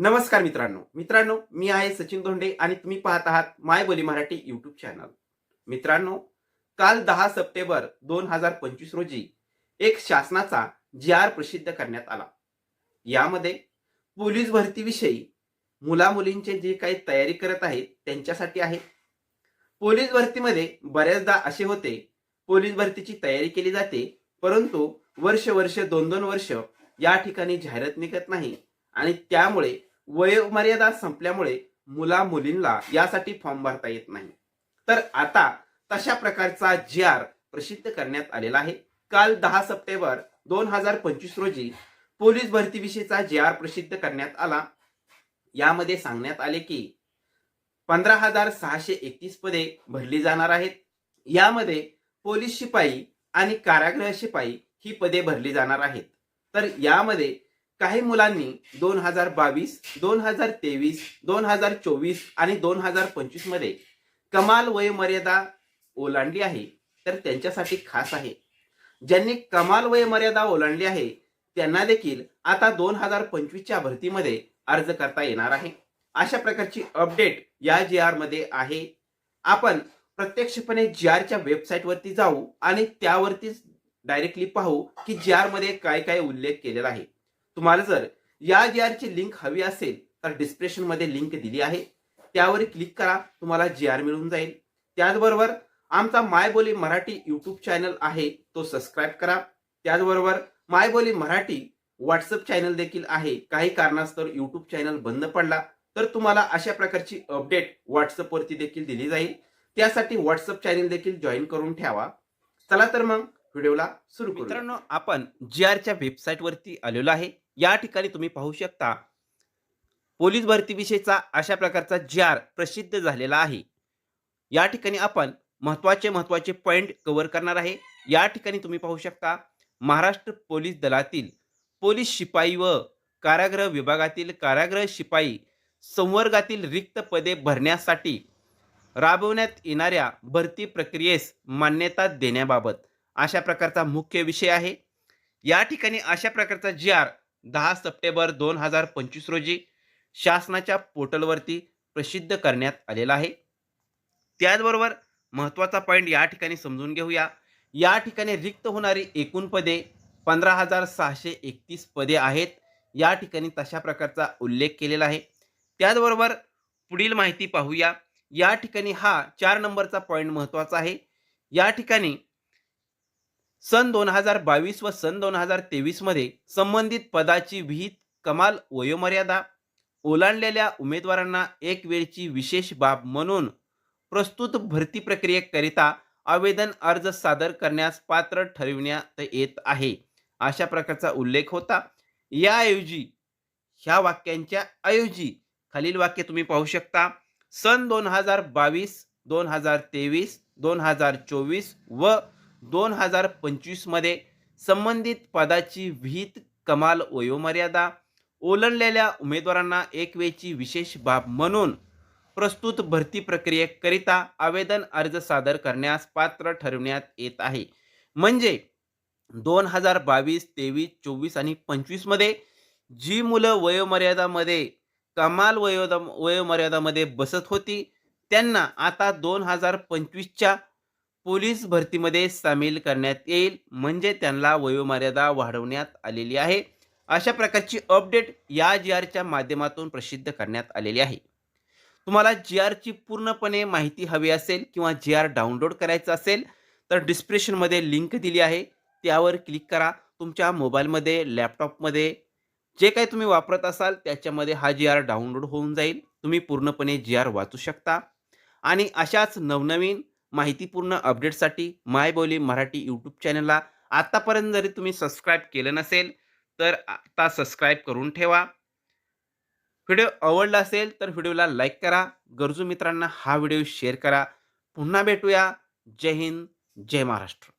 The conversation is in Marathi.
नमस्कार मित्रांनो. मित्रांनो मी आहे सचिन धोंडे आणि तुम्ही पाहत आहात माय बोली मराठी युट्यूब चॅनल मित्रांनो काल दहा सप्टेंबर दोन हजार पंचवीस रोजी एक शासनाचा जी आर प्रसिद्ध करण्यात आला. यामध्ये पोलीस भरतीविषयी मुला मुलींचे जे काही तयारी करत आहेत त्यांच्यासाठी आहे. पोलीस भरतीमध्ये बऱ्याचदा असे होते पोलीस भरतीची तयारी केली जाते परंतु वर्ष वर्ष दोन दोन वर्ष या ठिकाणी जाहिरात निघत नाही आणि त्यामुळे वयोमर्यादा संपल्यामुळे मुला मुलींना यासाठी फॉर्म भरता येत नाही. तर आता तशा प्रकारचा जी आर प्रसिद्ध करण्यात आलेला आहे. काल दहा सप्टेंबर दोन हजार पंचवीस रोजी पोलीस भरतीविषयीचा जी आर प्रसिद्ध करण्यात आला. यामध्ये सांगण्यात आले की पंधरा हजार सहाशे एकतीस पदे भरली जाणार आहेत. यामध्ये पोलीस शिपाई आणि कारागृह शिपाई ही पदे भरली जाणार आहेत. तर यामध्ये काही मुलांनी दोन हजार बावीस दोन हजार तेवीस दोन हजार चोवीस आणि दोन हजार पंचवीसमध्ये कमाल वयोमर्यादा ओलांडली आहे. तर त्यांच्यासाठी खास आहे. ज्यांनी कमाल वयोमर्यादा ओलांडली आहे त्यांना देखील आता दोन हजार पंचवीसच्या भरतीमध्ये अर्ज करता येणार आहे. अशा प्रकारची अपडेट या जी आरमध्ये आहे. आपण प्रत्यक्षपणे जी आरच्या वेबसाईटवरती जाऊ आणि त्यावरतीच डायरेक्टली पाहू की जी आरमध्ये काय काय उल्लेख केलेला आहे. तुम्हाला जर या जी आरची लिंक हवी असेल तर डिस्क्रिप्शनमध्ये लिंक दिली आहे. त्यावर क्लिक करा तुम्हाला जी आर मिळून जाईल. त्याचबरोबर आमचा माय बोली मराठी युट्यूब चॅनल आहे तो सबस्क्राईब करा. त्याचबरोबर माय बोली मराठी व्हॉट्सअप चॅनल देखील आहे. काही कारणास्तव युट्यूब चॅनल बंद पडला तर तुम्हाला अशा प्रकारची अपडेट व्हॉट्सअप वरती देखील दिली जाईल. त्यासाठी व्हॉट्सअप चॅनल देखील जॉईन करून ठेवा. चला तर मग व्हिडिओला सुरू मित्रांनो आपण जी आरच्या वेबसाईट वरती आलेलो आहे. या ठिकाणी तुम्ही पाहू शकता पोलीस भरतीविषयीचा अशा प्रकारचा जी आर प्रसिद्ध झालेला आहे. या ठिकाणी आपण महत्त्वाचे महत्त्वाचे पॉईंट कव्हर करणार आहे. या ठिकाणी तुम्ही पाहू शकता महाराष्ट्र पोलीस दलातील पोलीस शिपाई व कारागृह विभागातील कारागृह शिपाई संवर्गातील रिक्त पदे भरण्यासाठी राबवण्यात येणाऱ्या भरती प्रक्रियेस मान्यता देण्याबाबत अशा प्रकारचा मुख्य विषय आहे. या ठिकाणी अशा प्रकारचा जी आर दहा सप्टेंबर दोन हजार पंचवीस रोजी शासनाच्या पोर्टलवरती प्रसिद्ध करण्यात आलेला आहे. त्याचबरोबर महत्त्वाचा पॉईंट या ठिकाणी समजून घेऊया. या ठिकाणी रिक्त होणारी एकूण पदे पंधरा हजार सहाशे एकतीस पदे आहेत. या ठिकाणी तशा प्रकारचा उल्लेख केलेला आहे. त्याचबरोबर पुढील माहिती पाहूया. या ठिकाणी हा चार नंबरचा पॉईंट महत्त्वाचा आहे. या ठिकाणी सन दोन हजार बावीस व सन दोन हजार तेवीसमध्ये संबंधित पदाची विहित कमाल वयोमर्यादा ओलांडलेल्या उमेदवारांना एक वेळची विशेष बाब म्हणून प्रस्तुत भरती प्रक्रियेकरिता आवेदन अर्ज सादर करण्यास पात्र ठरविण्यात येत आहे. अशा प्रकारचा उल्लेख होता. याऐवजी ह्या वाक्यांच्या ऐवजी खालील वाक्य तुम्ही पाहू शकता. सन दोन हजार बावीस दोन हजार तेवीस दोन हजार चोवीस व दोन हजार पंचवीसमध्ये संबंधित पदाची विहित कमाल वयोमर्यादा ओलांडलेल्या उमेदवारांना एक वेळची विशेष बाब म्हणून प्रस्तुत भरती प्रक्रियेकरिता आवेदन अर्ज सादर करण्यास पात्र ठरवण्यात येत आहे. म्हणजे दोन हजार बावीस तेवीस चोवीस आणि पंचवीसमध्ये जी मुलं वयोमर्यादामध्ये कमाल वयोदा वयोमर्यादामध्ये बसत होती त्यांना आता दोन हजार पंचवीसच्या पोलीस भरतीमध्ये सामील करण्यात येईल म्हणजे त्यांना वयोमर्यादा वाढवण्यात आलेली आहे. अशा प्रकारची अपडेट या जी आरच्या माध्यमातून प्रसिद्ध करण्यात आलेली आहे. तुम्हाला जी आरची पूर्णपणे माहिती हवी असेल किंवा जी आर डाउनलोड करायचं असेल तर डिस्क्रिप्शनमध्ये लिंक दिली आहे. त्यावर क्लिक करा. तुमच्या मोबाईलमध्ये लॅपटॉपमध्ये जे काही तुम्ही वापरत असाल त्याच्यामध्ये हा जी आर डाउनलोड होऊन जाईल. तुम्ही पूर्णपणे जी आर वाचू शकता. आणि अशाच नवनवीन माहितीपूर्ण अपडेटसाठी माय बोली मराठी यूट्यूब चॅनलला आत्तापर्यंत जरी तुम्ही सबस्क्राईब केलं नसेल तर आता सबस्क्राईब करून ठेवा. व्हिडिओ आवडला असेल तर व्हिडिओला लाईक करा. गरजू मित्रांना हा व्हिडिओ शेअर करा. पुन्हा भेटूया. जय हिंद जय महाराष्ट्र.